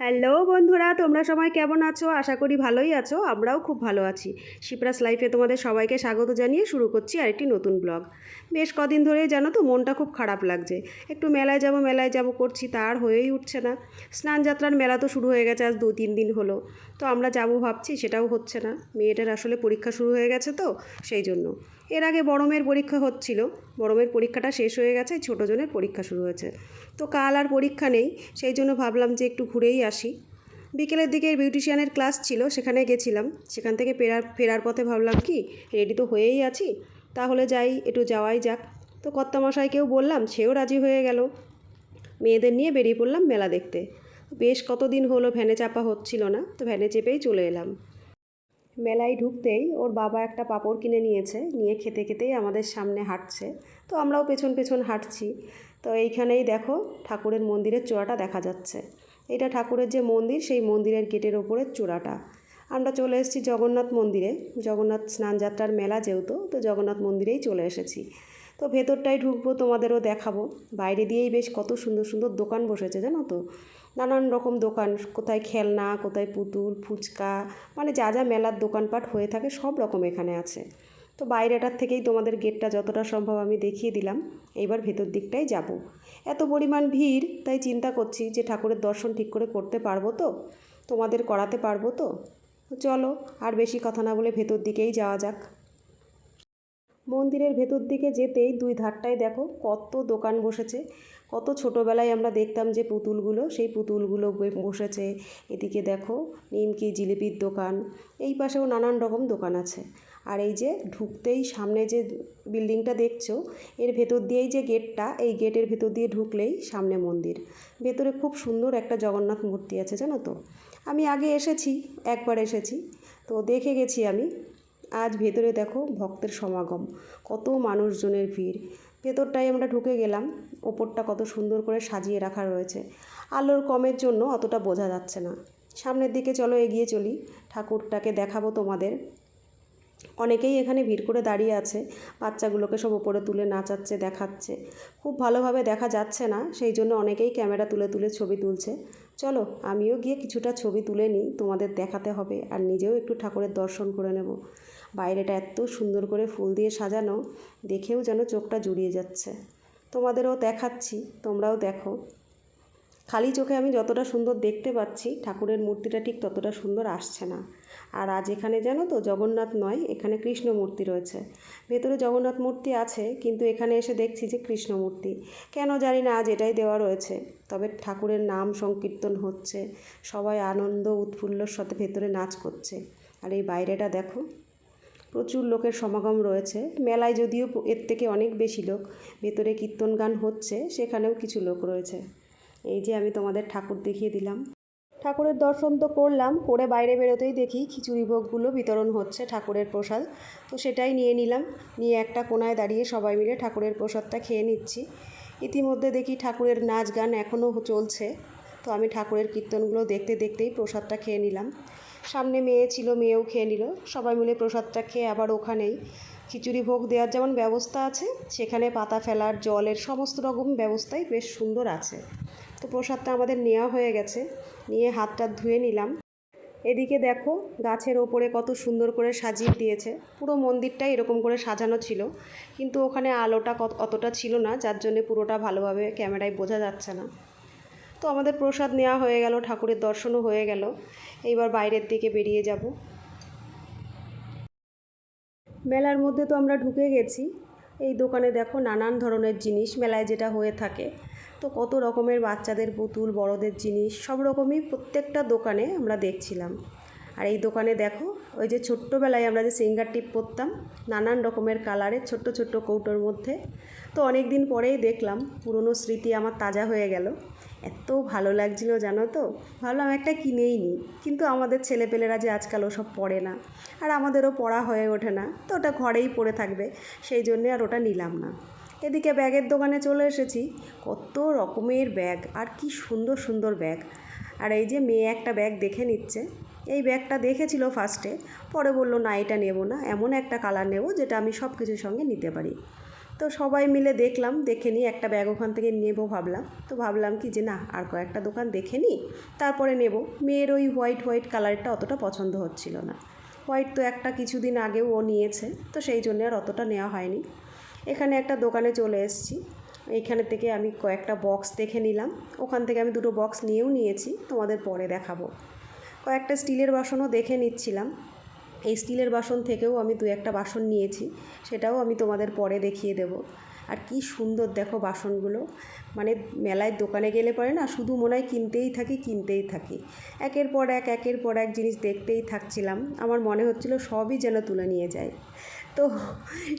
Hello বন্ধুরা, তোমরা সবাই কেমন আছো? আশা করি ভালোই আছো, আমরাও খুব ভালো আছি। শিপ্রাস লাইফে তোমাদের সবাইকে স্বাগত জানিয়ে শুরু করছি আরেকটি নতুন ব্লগ। বেশ কদিন ধরেই জানো তো, মনটা খুব খারাপ লাগছে। একটু মেলায় যাব মেলায় যাব করছি তার হয়েই উঠছে না। স্নান যাত্রার মেলা তো শুরু হয়ে গেছে, আজ দু তিন দিন হলো। তো আমরা যাব ভাবছি, সেটাও হচ্ছে না। মেয়েটার আসলে পরীক্ষা শুরু হয়ে গেছে তো, সেই জন্য। এর আগে বড় মেয়ের পরীক্ষা হচ্ছিল। বড় মেয়ের পরীক্ষাটা শেষ হয়ে গেছে ছোটো জনের পরীক্ষা শুরু হয়েছে। তো কাল আর পরীক্ষা নেই, সেই জন্য ভাবলাম যে একটু ঘুরেই আসি। বিকেলের দিকে বিউটিশিয়ানের ক্লাস ছিল, সেখানে গেছিলাম। সেখান থেকে ফেরার ফেরার পথে ভাবলাম কি, রেডি তো হয়েই আছি, তাহলে যাই, একটু যাওয়াই যাক। তো কর্তামশাইকেও বললাম, সেও রাজি হয়ে গেল। মেয়েদের নিয়ে বেরিয়ে পড়লাম মেলা দেখতে। বেশ কতদিন হলো ভ্যানে চাপা হচ্ছিল না, তো ভ্যানে চেপেই চলে এলাম। মেলায় ঢুকতেই ওর বাবা একটা পাঁপড় কিনে নিয়েছে, নিয়ে খেতে খেতেই আমাদের সামনে হাঁটছে। তো আমরাও পেছন পেছন হাঁটছি। তো এইখানেই দেখো ঠাকুরের মন্দিরের চূড়াটা দেখা যাচ্ছে। এটা ঠাকুরের যে মন্দির, সেই মন্দিরের গেটের ওপরের চূড়াটা। আমরা চলে এসেছি জগন্নাথ মন্দিরে। জগন্নাথ স্নানযাত্রার মেলা যেহেতু, তো জগন্নাথ মন্দিরেই চলে এসেছি। তো ভেতরটাই ঢুকবো, তোমাদেরও দেখাবো। বাইরে দিয়েই বেশ কত সুন্দর সুন্দর দোকান বসেছে, জানো তো? নানান রকম দোকান, কোথায় খেলনা, কোথায় পুতুল, ফুচকা মানে যা যা মেলার দোকানপাট হয়ে থাকে সব রকম এখানে আছে। তো বাইরেটার থেকেই তোমাদের গেটটা যতটা সম্ভব আমি দেখিয়ে দিলাম। এইবার ভেতর দিকটাই যাব। এত পরিমাণ ভিড়, তাই চিন্তা করছি যে ঠাকুরের দর্শন ঠিক করে করতে পারব তো? তোমাদের করাতে পারব তো? চলো, আর বেশি কথা না বলে ভেতর দিকেই যাওয়া যাক। মন্দিরের ভেতর দিকে যেতেই দুই ধারটায় দেখো, কত দোকান বসেছে। কত ছোটোবেলায় আমরা দেখতাম যে পুতুলগুলো, সেই পুতুলগুলো বসেছে। এদিকে দেখো, নিমকি জিলিপির দোকান। এই পাশেও নানান রকম দোকান আছে। আর এই যে ঢুকতেই সামনে যে বিল্ডিংটা দেখছ, এর ভেতর দিয়েই যে গেটটা, এই গেটের ভেতর দিয়ে ঢুকলেই সামনে মন্দির। ভেতরে খুব সুন্দর একটা জগন্নাথ মূর্তি আছে, জানো তো। আমি আগে এসেছি, একবার এসেছি। তো দেখে গেছি আমি, আজ ভেতরে দেখো ভক্তের সমাগম। কত মানুষজনের ভিড়। ভেতরটায় আমরা ঢুকে গেলাম। ওপরটা কত সুন্দর করে সাজিয়ে রাখা রয়েছে। আলোর কমের জন্য অতটা বোঝা যাচ্ছে না। সামনের দিকে চলো, এগিয়ে চলি। ঠাকুরটাকে দেখাবো তোমাদের। অনেকেই এখানে ভিড় করে দাঁড়িয়ে আছে। বাচ্চাগুলোকে সব ওপরে তুলে নাচাচ্ছে, দেখাচ্ছে। খুব ভালোভাবে দেখা যাচ্ছে না, সেই জন্য অনেকেই ক্যামেরা তুলে তুলে ছবি তুলছে। চলো, আমিও গিয়ে কিছুটা ছবি তুলে নিই। তোমাদের দেখাতে হবে, আর নিজেও একটু ঠাকুরের দর্শন করে নেব। বাইরেটা এত সুন্দর করে ফুল দিয়ে সাজানো, দেখেও যেন চোখটা জুড়িয়ে যাচ্ছে। তোমাদেরও দেখাচ্ছি, তোমরাও দেখো। খালি চোখে আমি যতটা সুন্দর দেখতে পাচ্ছি, ঠাকুরের মূর্তিটা ঠিক ততটা সুন্দর আসছে না। আর আজ এখানে জানো তো, জগন্নাথ নয়, এখানে কৃষ্ণ মূর্তি রয়েছে। ভেতরে জগন্নাথ মূর্তি আছে, কিন্তু এখানে এসে দেখছি যে কৃষ্ণ মূর্তি কেন জানি না আজ এটাই দেওয়া রয়েছে। তবে ঠাকুরের নাম সংকীর্তন হচ্ছে, সবাই আনন্দ, উৎফুল্লর সাথে ভেতরে নাচ করছে। আর এই বাইরেটা দেখো। প্রচুর লোকের সমাগম রয়েছে। মেলায় যদিও এর থেকে অনেক বেশি লোক। ভেতরে কীর্তন গান হচ্ছে, সেখানেও কিছু লোক রয়েছে। এই যে আমি তোমাদের ঠাকুর দেখিয়ে দিলাম। ঠাকুরের দর্শন তো করলাম করে বাইরে বেরোতেই দেখি খিচুড়ি ভোগগুলো বিতরণ হচ্ছে ঠাকুরের প্রসাদ। তো সেটাই নিয়ে নিলাম, নিয়ে একটা কোনায় দাঁড়িয়ে সবাই মিলে ঠাকুরের প্রসাদটা খেয়ে নিচ্ছি। ইতিমধ্যে দেখি ঠাকুরের নাচ গান এখনও চলছে। তো আমি ঠাকুরের কীর্তনগুলো দেখতে দেখতেই প্রসাদটা খেয়ে নিলাম। সামনে মেয়ে ছিল, মেয়েও খেয়ে নিল। সবাই মিলে প্রসাদটা খেয়ে আবার ওখানেই খিচুড়ি ভোগ দেওয়ার যেমন ব্যবস্থা আছে, সেখানে পাতা ফেলার, জলের সমস্ত রকম ব্যবস্থাই বেশ সুন্দর আছে। তো প্রসাদটা আমাদের নেওয়া হয়ে গেছে, নিয়ে হাতটা ধুয়ে নিলাম। এদিকে দেখো গাছের ওপরে কত সুন্দর করে সাজিয়ে দিয়েছে। পুরো মন্দিরটাই এরকম করে সাজানো ছিল, কিন্তু ওখানে আলোটা অতটা ছিল না, যার জন্যে পুরোটা ভালোভাবে ক্যামেরায় বোঝা যাচ্ছে না। তো আমাদের প্রসাদ নেওয়া হয়ে গেল, ঠাকুরের দর্শনও হয়ে গেল। এইবার বাইরের দিকে বেরিয়ে যাব। মেলার মধ্যে তো আমরা ঢুকে গেছি। এই দোকানে দেখো নানান ধরনের জিনিস, মেলায় যেটা হয়ে থাকে। তো কত রকমের বাচ্চাদের পুতুল, বড়দের জিনিস, সব রকমই প্রত্যেকটা দোকানে আমরা দেখছিলাম। আর এই দোকানে দেখো, ওই যে ছোট্টবেলায় আমরা যে সিঙ্গার টিপ পরতাম, নানান রকমের কালারের ছোট্ট ছোট্ট কৌটোর মধ্যে। তো অনেক দিন পরেই দেখলাম, পুরনো স্মৃতি আমার তাজা হয়ে গেল। এত ভালো লাগছিল, জানো তো? ভাবলাম একটা কিনেই নিই কিন্তু আমাদের ছেলেপেলেরা যে আজকাল ওসব পড়ে না, আর আমাদেরও পড়া হয়ে ওঠে না, তো ওটা ঘরেই পড়ে থাকবে, সেই জন্যে আর ওটা নিলাম না। এদিকে ব্যাগের দোকানে চলে এসেছি, কত রকমের ব্যাগ, আর কি সুন্দর সুন্দর ব্যাগ। আর এই যে মেয়ে একটা ব্যাগ দেখে নিচ্ছে, এই ব্যাগটা দেখেছিল ফার্স্টে পরে বলল, না, এটা নেব না, এমন একটা কালার নেব, যেটা আমি সব কিছুর সঙ্গে নিতে পারি। তো সবাই মিলে দেখলাম, দেখে নিই একটা ব্যাগ ওখান থেকে নেব ভাবলাম। তো ভাবলাম কি যে না, আর কয়েকটা দোকান দেখে নিই, তারপরে নেব। মেয়ের ওই হোয়াইট হোয়াইট কালারটা অতটা পছন্দ হচ্ছিল না। হোয়াইট তো একটা কিছুদিন আগেও ও নিয়েছে, তো সেই জন্য আর অতটা নেওয়া হয়নি। এখানে একটা দোকানে চলে এসেছি। এইখানে থেকে আমি কয়েকটা বক্স দেখে নিলাম। ওখান থেকে আমি দুটো বক্স নিয়েও নিয়েছি, তোমাদের পরে দেখাবো। কয়েকটা স্টিলের বাসনও দেখে নিচ্ছিলাম। এই স্টিলের বাসন থেকেও আমি দু একটা বাসন নিয়েছি, সেটাও আমি তোমাদের পরে দেখিয়ে দেব। আর কি সুন্দর দেখো বাসনগুলো। মানে মেলায় দোকানে গেলে পরে না শুধু মনে হয় কিনতেই থাকি কিনতেই থাকি। একের পর এক, একের পর এক জিনিস দেখতেই থাকছিলাম। আমার মনে হচ্ছিল সবই যেন তুলে নিয়ে যায়। তো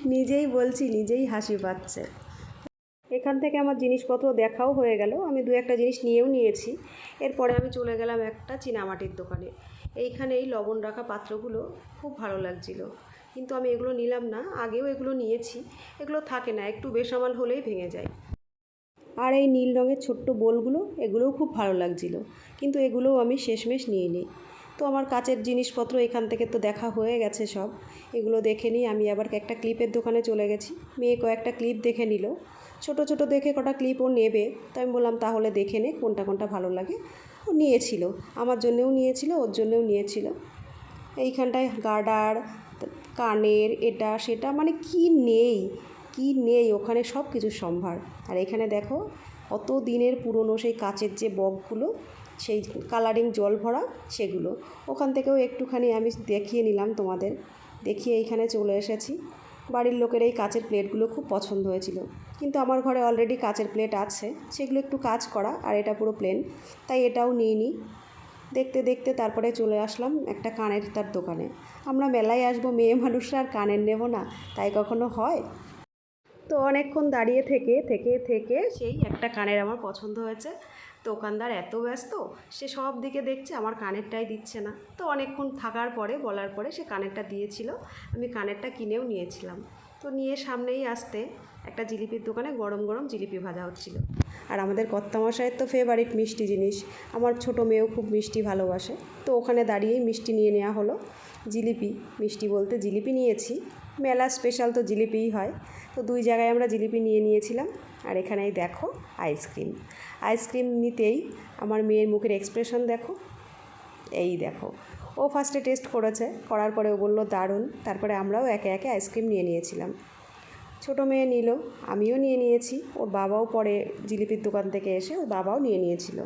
নিজেই বলছি, নিজেই হাসি পাচ্ছে। এখান থেকে আমার জিনিসপত্র দেখাও হয়ে গেল। আমি দু একটা জিনিস নিয়েও নিয়েছি। এরপরে আমি চলে গেলাম একটা চীনামাটির দোকানে। এইখানে এই লবণ রাখা পাত্রগুলো খুব ভালো লাগছিল। কিন্তু আমি এগুলো নিলাম না, আগেও এগুলো নিয়েছি। এগুলো থাকে না, একটু বেসামাল হলেই ভেঙে যায়। আর এই নীল রঙের ছোট্ট বোলগুলো, এগুলোও খুব ভালো লাগছিল। কিন্তু এগুলোও আমি শেষমেশ নিয়ে নিই তো আমার কাচের জিনিসপত্র এখান থেকে তো দেখা হয়ে গেছে সব। এগুলো দেখে নিই আমি আবার একটা ক্লিপের দোকানে চলে গেছি। মেয়ে কয়েকটা ক্লিপ দেখে নিল। ছোট ছোট দেখে কটা ক্লিপ ও নেবে। তো আমি বললাম, তাহলে দেখে নে কোনটা কোনটা ভালো লাগে। নিয়েছিল। আমার জন্যেও নিয়েছিল, ওর জন্যেও নিয়েছিল। এইখানটায় গার্ডার কানের, এটা, সেটা মানে কি নেই? কি নেই? ওখানে সব কিছু সম্ভার। আর এখানে দেখো, কত দিনের পুরনো সেই কাচের যে বকগুলো, সেই কালারিং জল ভরা, সেগুলো। ওখান থেকেও একটুখানি আমি দেখিয়ে নিলাম তোমাদের। দেখিয়ে এইখানে চলে এসেছি। বাড়ির লোকের এই কাচের প্লেটগুলো খুব পছন্দ হয়েছিল। কিন্তু আমার ঘরে অলরেডি কাচের প্লেট আছে। সেগুলো একটু কাজ করা, আর এটা পুরো প্লেন তাই এটাও নিয়ে নিই দেখতে দেখতে তারপরে চলে আসলাম একটা কানের তার দোকানে। আমরা মেলায় আসব, মেয়ে মানুষরা আর কানের নেব না। তাই কখনো হয়? তো অনেকক্ষণ দাঁড়িয়ে থেকে থেকে থেকে সেই একটা কানের আমার পছন্দ হয়েছে। দোকানদার এত ব্যস্ত, সে সব দিকে দেখছে, আমার কানেরটাই দিচ্ছে না। তো অনেকক্ষণ থাকার পরে, বলার পরে সে কানেরটা দিয়েছিল। আমি কানেরটা কিনেও নিয়েছিলাম। তো নিয়ে সামনেই আসতে একটা জিলিপির দোকানে গরম গরম জিলিপি ভাজা হচ্ছিল। আর আমাদের কর্তামশাইয়ের তো ফেভারিট মিষ্টি জিনিস। আমার ছোটো মেয়েও খুব মিষ্টি ভালোবাসে। তো ওখানে দাঁড়িয়েই মিষ্টি নিয়ে নেওয়া হলো। জিলিপি, মিষ্টি বলতে জিলিপি নিয়েছি। মেলা স্পেশাল তো জিলিপিই হয়। তো দুই জায়গায় আমরা জিলিপি নিয়ে নিয়েছিলাম। আর এখানেই দেখো আইসক্রিম আইসক্রিম নিতেই আমার মেয়ের মুখের এক্সপ্রেশন দেখো। এই দেখো। ও ফার্স্টে টেস্ট করেছে। করার পরে ও বলল, দারুণ। তারপরে আমরাও একে একে আইসক্রিম নিয়ে নিয়েছিলাম। ছোটো মেয়ে নিল, আমিও নিয়ে নিয়েছি। ওর বাবাও পরে জিলিপির দোকান থেকে এসে ওর বাবাও নিয়ে নিয়েছিল।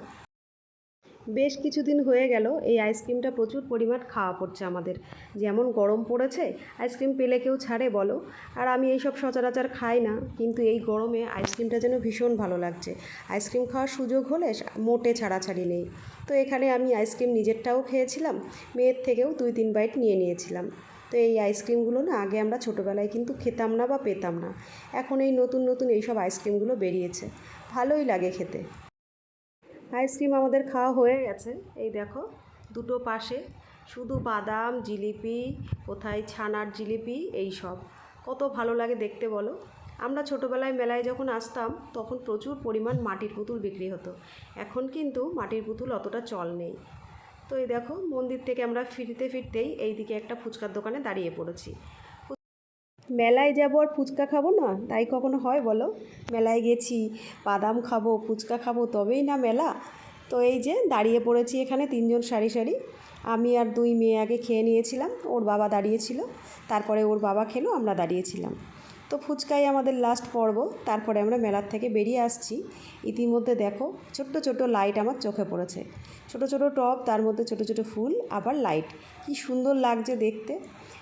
বেশ কিছুদিন হয়ে গেল, এই আইসক্রিমটা প্রচুর পরিমাণ খাওয়া পড়ছে আমাদের। যেমন গরম পড়েছে, আইসক্রিম পেলে কেউ ছাড়ে বলো। আর আমি এইসব সচরাচর খাই না, কিন্তু এই গরমে আইসক্রিমটা যেন ভীষণ ভালো লাগছে। আইসক্রিম খাওয়ার সুযোগ হলে মোটে ছাড়াছাড়ি নেই। তো এখানে আমি আইসক্রিম নিজেরটাও খেয়েছিলাম, মেয়ের থেকেও দুই তিন বাইট নিয়ে নিয়েছিলাম। তো এই আইসক্রিমগুলো না আগে আমরা ছোটোবেলায় কিন্তু খেতাম না বা পেতাম না। এখন এই নতুন নতুন এইসব আইসক্রিমগুলো বেরিয়েছে। ভালোই লাগে খেতে। আইসক্রিম আমাদের খাওয়া হয়ে গেছে। এই দেখো, দুটো পাশে শুধু বাদাম, জিলিপি, কোথায় ছানার জিলিপি, এই সব। কত ভালো লাগে দেখতে বলো। আমরা ছোটোবেলায় মেলায় যখন আসতাম, তখন প্রচুর পরিমাণ মাটির পুতুল বিক্রি হতো। এখন কিন্তু মাটির পুতুল অতটা চল নেই। তো এই দেখো, মন্দির থেকে আমরা ফিরতে ফিরতেই এই দিকে একটা ফুচকার দোকানে দাঁড়িয়ে পড়েছি। মেলায় যাব আর ফুচকা খাব না? তাই কখনো হয় বলো? মেলায় গেছি, বাদাম খাব, ফুচকা খাব, তবেই না মেলা। তো এই যে দাঁড়িয়ে পড়েছি এখানে তিনজন সারি সারি। আমি আর দুই মেয়ে আগে খেয়ে নিয়েছিলাম, ওর বাবা দাঁড়িয়েছিল, তারপরে ওর বাবা খেলো, আমরা দাঁড়িয়েছিলাম। তো ফুচকাই আমাদের লাস্ট পর্ব, তারপরে আমরা মেলার থেকে বেরিয়ে আসছি। ইতিমধ্যে দেখো, ছোট্ট ছোট্ট লাইট আমার চোখে পড়েছে। ছোট ছোট টব, তার মধ্যে ছোট ছোট ফুল, আবার লাইট কি সুন্দর লাগছে দেখতে।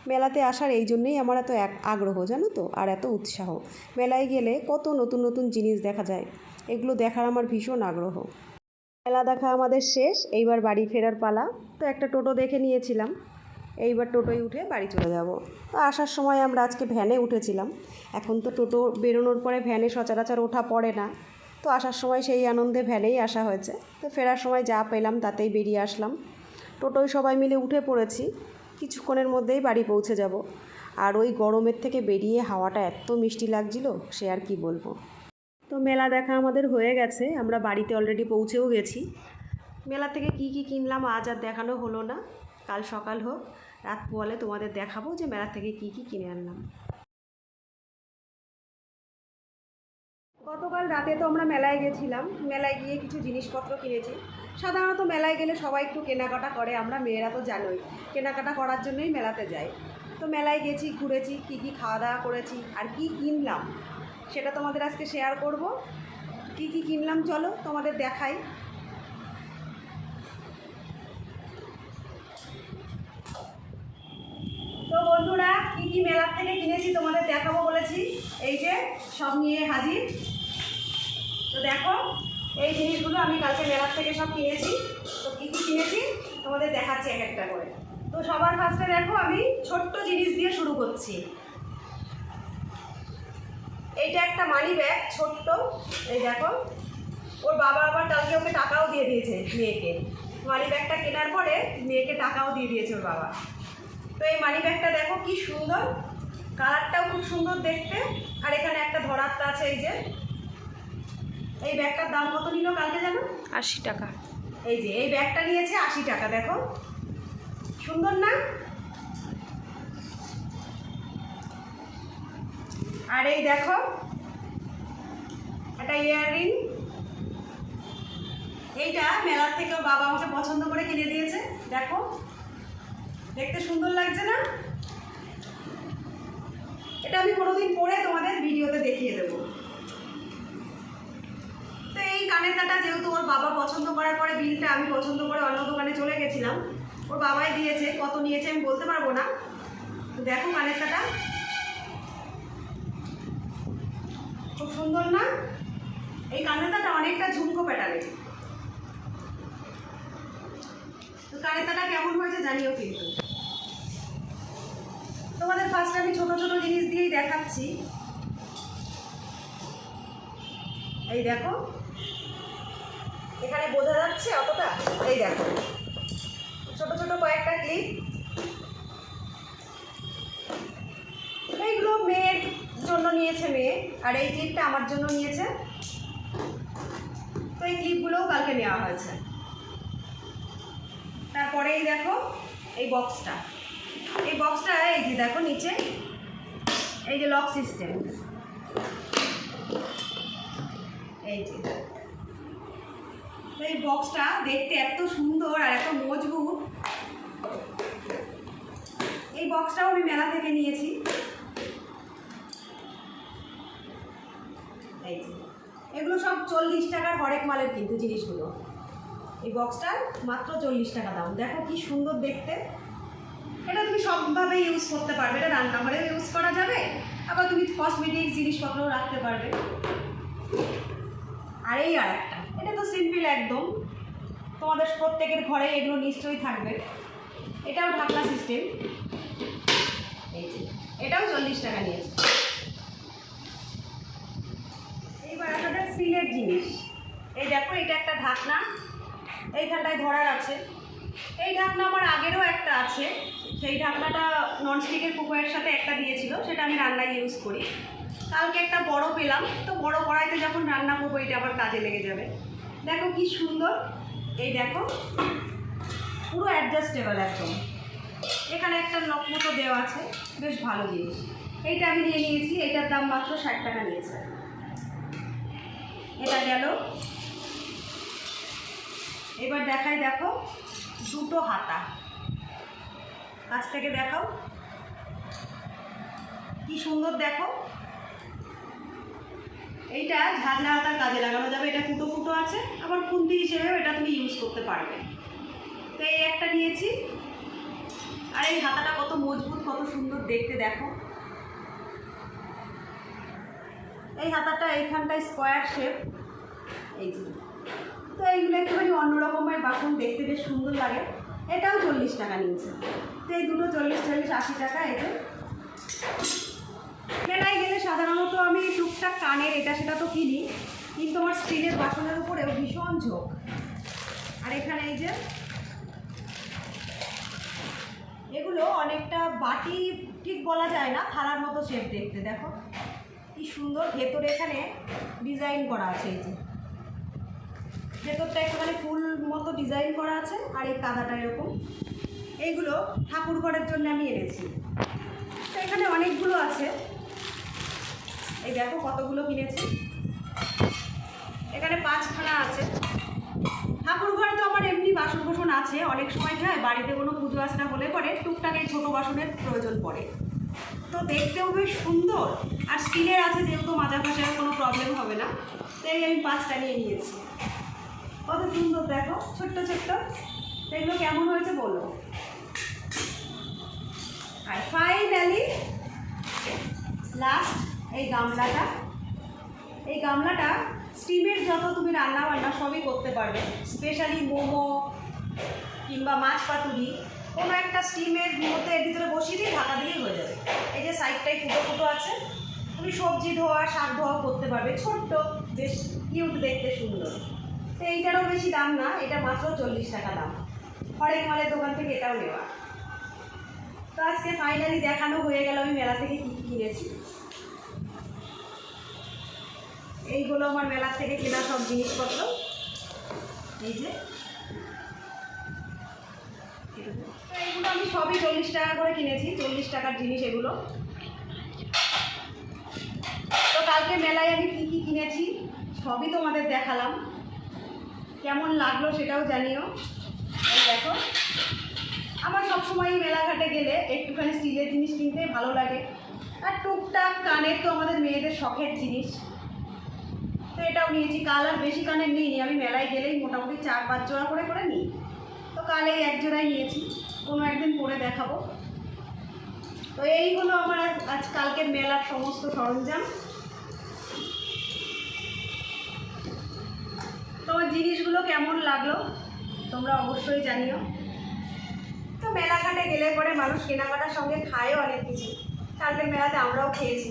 মেলাতে আসার এই জন্যেই আমার এত এক আগ্রহ, জানো তো, আর এত উৎসাহ। মেলায় গেলে কত নতুন নতুন জিনিস দেখা যায়। এগুলো দেখার আমার ভীষণ আগ্রহ। মেলা দেখা আমাদের শেষ, এইবার বাড়ি ফেরার পালা। তো একটা টোটো দেখে নিয়েছিলাম। এইবার টোটোয় উঠে বাড়ি চলে যাব। তো আসার সময় আমরা আজকে ভ্যানে উঠেছিলাম। এখন তো টোটো বেরোনোর পরে ভ্যানে সচরাচর ওঠা পড়ে না। তো আসার সময় সেই আনন্দে ভ্যানেই আসা হয়েছে। তো ফেরার সময় যা পেলাম তাতেই বেরিয়ে আসলাম। টোটোয় সবাই মিলে উঠে পড়েছি। কিছুক্ষণের মধ্যেই বাড়ি পৌঁছে যাব। আর ওই গরমের থেকে বেরিয়ে হাওয়াটা এত মিষ্টি লাগছিল, সে আর কি বলব। তো মেলা দেখা আমাদের হয়ে গেছে। আমরা বাড়িতে অলরেডি পৌঁছেও গেছি। মেলা থেকে কি কি কিনলাম আজ আর দেখানো হলো না। কাল সকাল হোক, রাত বলে তোমাদের দেখাবো যে মেলা থেকে কি কি কিনে আনলাম। গতকাল রাতে তো আমরা মেলায় গেছিলাম। মেলায় গিয়ে কিছু জিনিসপত্র কিনেছি। সাধারণত মেলায় গেলে সবাই একটু কেনাকাটা করে, আমরা মেয়েরা তো জানোই। কেনাকাটা করার জন্যই মেলাতে যাই। তো মেলায় গেছি, ঘুরেছি, কি কি খাওয়া দাওয়া করেছি, আর কি কিনলাম, সেটা তোমাদের আজকে শেয়ার করব। কি কি কিনলাম চলো তোমাদের দেখাই। তো বন্ধুরা, কি কি মেলার থেকে কিনেছি তোমাদের দেখাবো বলেছি। এই যে সব নিয়ে হাজির। তো দেখো, এই জিনিসগুলো আমি কালকে মেলার থেকে সব কিনেছি। তো কী কী কিনেছি, তোমাদের দেখাচ্ছি এক একটা করে। তো সবার ফার্স্টে দেখো, আমি ছোট্ট জিনিস দিয়ে শুরু করছি। এইটা একটা মানি ব্যাগ ছোট্ট। এই দেখো, ওর বাবা আবার কালকে ওকে টাকাও দিয়ে দিয়েছে মেয়েকে। মানি ব্যাগটা কেনার পরে মেয়েকে টাকাও দিয়ে দিয়েছে ওর বাবা। তো এই মানি ব্যাগটা দেখো কি সুন্দর কালারটাও খুব সুন্দর দেখতে। আর এখানে একটা ধরাত্তা আছে এই যে। এই ব্যাগটার দাম কত নিল কালকে জানো? আশি টাকা। এই যে এই ব্যাগটা নিয়েছে আশি টাকা দেখো। সুন্দর না? আর এই দেখো একটা ইয়াররিং। এইটা মেলার থেকেও বাবা আমাকে পছন্দ করে কিনে দিয়েছে দেখো। দেখতে সুন্দর লাগছে না? এটা আমি কোনোদিন পরে তোমাদের ভিডিওতে দেখিয়ে দেবো। তো এই কানের কাটা যেহেতু ওর বাবা পছন্দ করার পরে বিলটা আমি পছন্দ করে অন্য দোকানে চলে গেছিলাম, ওর বাবাই দিয়েছে, কত নিয়েছে আমি বলতে পারব না। দেখো কানের কাটা খুব সুন্দর না? এই কানের কাটা অনেকটা ঝুমকো প্যাটার্নের তো কানের কাটা কেমন হয়েছে জানিও কিন্তু। ফার্স্ট আমি ছোট ছোট জিনিস দিয়েই দেখাচ্ছি। এই দেখো। এখানে বোঝা যাচ্ছে অতটা? এই দেখো। ছোট ছোট কয়েকটা ক্লিপ এইগুলো মেয়ের জন্য নিয়েছে মেয়ে, আর এই ক্লিপটা আমার জন্য নিয়েছে। তো এই ক্লিপগুলোও কালকে নেওয়া হয়েছে। তারপরে এই দেখো এই বক্সটা এই বক্সটা এই যে দেখো নিচে, এই যে লক সিস্টেম এই যে। এই বক্সটা দেখতে এত সুন্দর আর এত মজবুত। এই বক্সটাও আমি মেলা থেকে নিয়েছি। এই যে। এগুলো সব চল্লিশ টাকার হরেক মালের কিন্তু জিনিসগুলো। এই বক্সটার মাত্র চল্লিশ টাকা দাম। দেখো কি সুন্দর দেখতে। এটা তুমি সবভাবে ইউজ করতে পারবে। এটা রান্নাঘরেও ইউজ করা যাবে, আবার তুমি কসমেটিক্স জিনিসপত্রও রাখতে পারবে। আর এই আর একটা, এটা তো সিম্পল একদম। তোমাদের প্রত্যেকের ঘরে এগুলো নিশ্চয়ই থাকবে। এটাও ঢাকনা সিস্টেম এই যে, এটাও চল্লিশ টাকা নিয়েছে এইবার একটা স্টিলের জিনিস। এই দেখো, এটা একটা ঢাকনা। এইখানটায় ধরার আছে। এই ঢাকনা আমার আগেরও একটা আছে। সেই ঢাকনাটা ননস্টিকের কুকারের সাথে একটা দিয়েছিল, সেটা আমি রান্নায় ইউজ করি। কালকে একটা বড় পেলাম, তো বড় কড়াইতে যখন রান্না করব, এটা আবার কাজে লেগে যাবে। দেখো কি সুন্দর। এই দেখো, পুরো অ্যাডজাস্টেবল একদম। এখানে একটা লক মতো দেওয়া আছে, বেশ ভালো জিনিস। এইটা আমি নিয়ে নিয়েছি এইটার দাম মাত্র ষাট টাকা নিয়েছে। এটা গেল। এবার দেখাই, দেখো। দুটো হাতা। কাছ থেকে দেখাও। কি সুন্দর দেখো। এইটা ঝাঁঝরা হাতার কাজে লাগানো যাবে। এটা ফুটো ফুটো আছে। আবার খুন্তি হিসেবেও এটা তুমি ইউজ করতে পারবে। তো এই একটা নিয়েছি। আর এই হাতাটা কত মজবুত, কত সুন্দর দেখতে দেখো। এই হাতাটা এইখানটায় স্কোয়ার শেপ এই যে। তো এইগুলো একটুখানি অন্যরকমের বাসন দেখতে বেশ সুন্দর লাগে। এটাও চল্লিশ টাকা নিয়েছে। তো এই দুটো চল্লিশ চল্লিশ, আশি টাকা যে। মেলায় গেলে সাধারণত আমি টুকটাক কানের, এটা সেটা তো কিনি, কিন্তু আমার স্টিলের বাসনের উপরেও ভীষণ ঝোঁক। আর এখানে এই যে, এগুলো অনেকটা বাটি, ঠিক বলা যায় না, থালার মতো শেপ দেখতে, দেখো। কি সুন্দর, ভেতরে এখানে ডিজাইন করা আছে এই যে। ভেতরটা একটুখানি ফুল মতো ডিজাইন করা আছে, আর এই কাদাটা এরকম। এইগুলো ঠাকুর ঘরের জন্য আমি এনেছি। তো এখানে অনেকগুলো আছে। এই দেখো কতগুলো কিনেছি। এখানে পাঁচখানা আছে। ঠাকুর ঘরে তো আমার এমনি বাসন কোসন আছে, অনেক সময় কি হয় বাড়িতে কোনো পুজো আচরা হলে পরে টুকটাক এই ছোটো বাসনের প্রয়োজন পড়ে। তো দেখতেও বেশ সুন্দর, আর স্টিলের আছে যেহেতু মাজা ফাঁসার কোনো প্রবলেম হবে না, তাই আমি পাঁচটা নিয়ে নিয়েছি। কত সুন্দর, দেখো, ছোট্ট ছোট্ট। এগুলো কেমন হয়েছে বলো। আর ফাইনালি লাস্ট এই গামলাটা। এই গামলাটা স্টিমের যত তুমি রান্না বান্না সবই করতে পারবে। স্পেশালি মোমো কিংবা মাছ পাতুরি, কোনো একটা স্টিমের মধ্যে এর ভিতরে বসিয়ে দিয়ে ঢাকা দিলেই হয়ে যাবে। এই যে সাইডটাই ফুটো ফুটো আছে। তুমি সবজি ধোয়া, শাক ধোয়া করতে পারবে। ছোট্ট, বেশ কিউট দেখতে সুন্দর। তো এইটারও বেশি দাম না, এটা মাত্র চল্লিশ টাকা দাম। হরেক মালের দোকান থেকে এটাও নেওয়া। তো আজকে ফাইনালি দেখানো হয়ে গেল, আমি মেলা থেকে কী কী কিনেছি। এইগুলো আমার মেলা থেকে কেনা সব জিনিসপত্র। এই যে। এইগুলো আমি সবই চল্লিশ টাকা করে কিনেছি, চল্লিশ টাকার জিনিস এগুলো। তো কালকে মেলায় আমি কী কী কিনেছি, সবই তোমাদের দেখালাম। কেমন লাগল সেটাও জানিও। দেখো। আমার সবসময় মেলাঘাটে গেলে একটুখানি স্টিলের জিনিস কিনতে ভালো লাগে। আর টুকটাক কানের তো আমাদের মেয়েদের শখের জিনিস। তো এটাও নিয়েছি। কাল আর বেশি কানের নিইনি। আমি মেলায় গেলেই মোটামুটি চার পাঁচ জোড়া করে করে নিই। তো কাল এই এক জোড়াই নিয়েছি। কোনো একদিন পরে দেখাবো। তো এই হলো আমার আজ- কালকের মেলার সমস্ত সরঞ্জাম। তোমার জিনিসগুলো কেমন লাগল? তোমরা অবশ্যই জানিও। তো মেলাঘাটে গেলে পরে মানুষ কেনাকাটার সঙ্গে খায়ও অনেক কিছু। কালকের মেলাতে আমরাও খেয়েছি।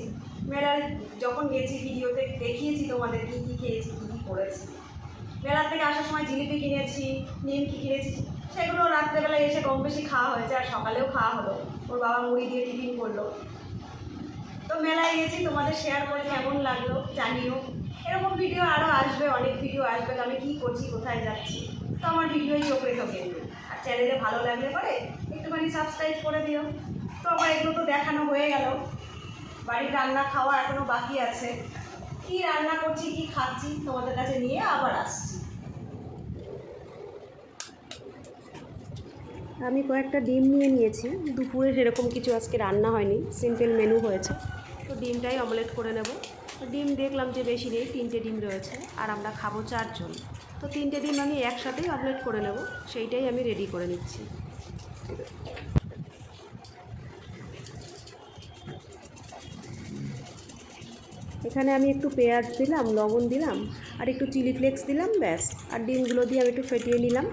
মেলার যখন গেছি, ভিডিওতে দেখিয়েছি তোমাদের কী কী খেয়েছি, কী কী করেছি। মেলা থেকে আসার সময় জিলিপি কিনেছি নিমকি কিনেছি, সেগুলো রাত্রেবেলায় এসে কম বেশি খাওয়া হয়েছে আর সকালেও খাওয়া হলো। ওর বাবা মুড়ি দিয়ে টিফিন করল। তো মেলায় গেছি, তোমাদের শেয়ার করে কেমন লাগল জানিও। এরকম ভিডিও আরও আসবে, অনেক ভিডিও আসবে তো আমি কী করছি, কোথায় যাচ্ছি। তো আমার ভিডিওই চোখ রেখো কিন্তু আর চ্যানেলে ভালো লাগলে পরে একটুখানি সাবস্ক্রাইব করে দিও। তো আমার এগুলো তো দেখানো হয়ে গেল। বাড়ির রান্না খাওয়া এখনও বাকি আছে। কি রান্না করছি, কী খাচ্ছি, তোমাদের কাছে নিয়ে আবার আসছি। আমি কয়েকটা ডিম নিয়ে নিয়েছি। দুপুরে সেরকম কিছু আজকে রান্না হয়নি। সিম্পল মেনু হয়েছে। তো ডিমটাই অমলেট করে নেব। ডিম দেখলাম যে বেশি নেই, তিনটে ডিম রয়েছে, আর আমরা খাব চারজন। তো তিনটে ডিম আমি একসাথেই অমলেট করে নেব, সেইটাই আমি রেডি করে নিচ্ছি। এখানে আমি একটু পেঁয়াজ দিলাম, লবণ দিলাম, আর একটু চিলি ফ্লেক্স দিলাম, ব্যাস। আর ডিমগুলো দিয়ে আমি একটু ফেটিয়ে নিলাম।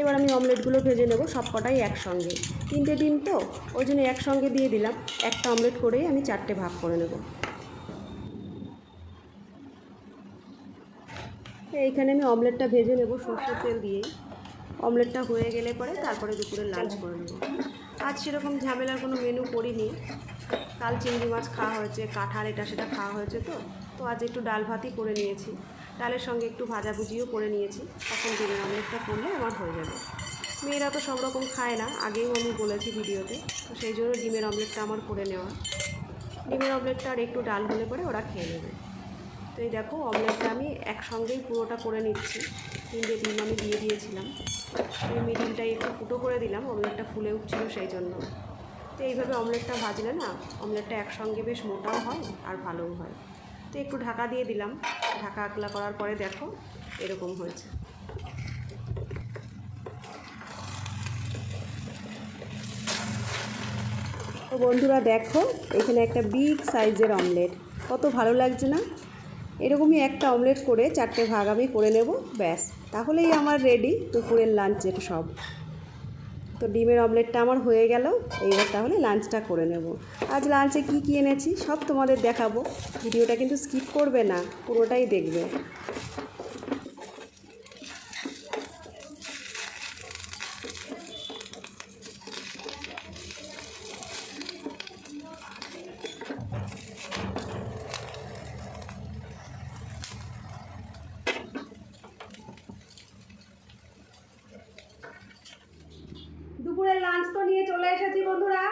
এবার আমি অমলেটগুলো ভেজে নেব সব কটাই একসঙ্গে। তিনটে ডিম তো, ওই জন্য একসঙ্গে দিয়ে দিলাম। একটা অমলেট করেই আমি চারটে ভাগ করে নেব। এইখানে আমি অমলেটটা ভেজে নেব, সর্ষের তেল দিয়েই। অমলেটটা হয়ে গেলে পরে তারপরে দুপুরে লাঞ্চ করে নেব। আজ সেরকম ঝামেলার কোনো মেনু করিনি। কাল চিংড়ি মাছ খাওয়া হয়েছে, কাঁঠাল এটা সেটা খাওয়া হয়েছে তো। তো আজ একটু ডাল ভাতই করে নিয়েছি। ডালের সঙ্গে একটু ভাজাভুজিও করে নিয়েছি। তখন ডিমের অমলেটটা করলে আমার হয়ে যাবে। মেয়েরা তো সব রকম খায় না, আগেও আমি বলেছি ভিডিওতে। তো সেই জন্য ডিমের অমলেটটা আমার করে নেওয়া। ডিমের অমলেটটা আর একটু ডাল হলে পরে ওরা খেয়ে নেবে। তো এই দেখো অমলেটটা আমি একসঙ্গেই পুরোটা করে নিচ্ছি। তিনটে ডিম আমি দিয়ে দিয়েছিলাম। এই মিডিলটাই একটু ফুটো করে দিলাম অমলেটটা ফুলে উঠছিল সেই জন্য। তো এইভাবে অমলেটটা ভাজলে না অমলেটটা একসঙ্গে বেশ মোটাও হয় আর ভালোও হয়। তো একটু ঢাকা দিয়ে দিলাম। ঢাকা আগলা করার পরে দেখো এরকম হয়েছে। তো বন্ধুরা দেখো, এখানে একটা বিগ সাইজের অমলেট কত ভালো লাগছে না? এরকমই একটা অমলেট করে চারটে ভাগ আমি করে নেব, ব্যাস। তাহলেই আমার রেডি দুপুরের লাঞ্চের সব। তো ডিমের অমলেটটা আমার হয়ে গেল, এইবার তাহলে লাঞ্চটা করে নেব। আজ লাঞ্চে কি কী এনেছি সব তোমাদের দেখাবো। ভিডিওটা কিন্তু স্কিপ করবে না, পুরোটাই দেখবে দুপুরের লাঞ্চ তো নিয়ে চলে এসেছি বন্ধুরা।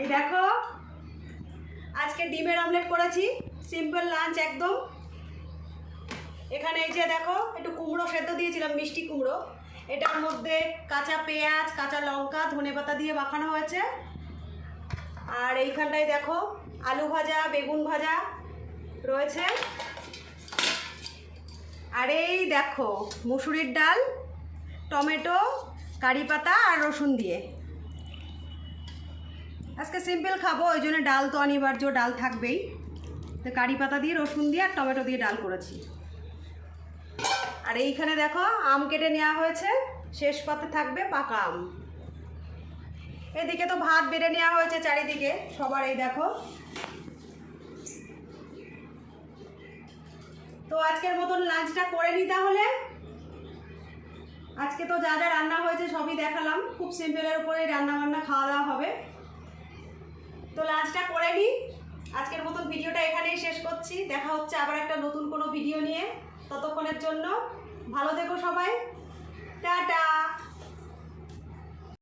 এই দেখো, আজকে ডিমের অমলেট করেছি সিম্পল লাঞ্চ একদম। এখানে এই যে দেখো, একটু কুমড়ো সেদ্ধ দিয়েছিলাম, মিষ্টি কুমড়ো। এটার মধ্যে কাঁচা পেঁয়াজ, কাঁচা লঙ্কা ধনেপাতা দিয়ে মাখানো হয়েছে। আর এইখানটায় দেখো, আলু ভাজা, বেগুন ভাজা রয়েছে। আর এই দেখো, মুসুরির ডাল, টমেটো, কারি পাতা আর রসুন দিয়ে। আজকে সিম্পল খাব, ওই জন্য ডাল তো অনিবার্য, ডাল থাকবেই। তো কারি পাতা দিয়ে, রসুন দিয়ে আর টমেটো দিয়ে ডাল করেছি। আর এইখানে দেখো, আম কেটে নেওয়া হয়েছে, শেষ পাতে থাকবে পাকা আম। এদিকে তো ভাত বেড়ে নেওয়া হয়েছে চারিদিকে, সবার এই দেখো। তো আজকের মতন লাঞ্চটা করে নিই তাহলে। আজকে তো যা যা রান্না হয়েছে সবই দেখালাম, খুব সিম্পলের উপরেই রান্না বান্না খাওয়া দাওয়া হবে। তো লাঞ্চটা করে নিই আজকের মতন ভিডিওটা এখানেই শেষ করছি। দেখা হচ্ছে আবার একটা নতুন কোনো ভিডিও নিয়ে। ততক্ষণের জন্য ভালো থেকো সবাই। টাটা!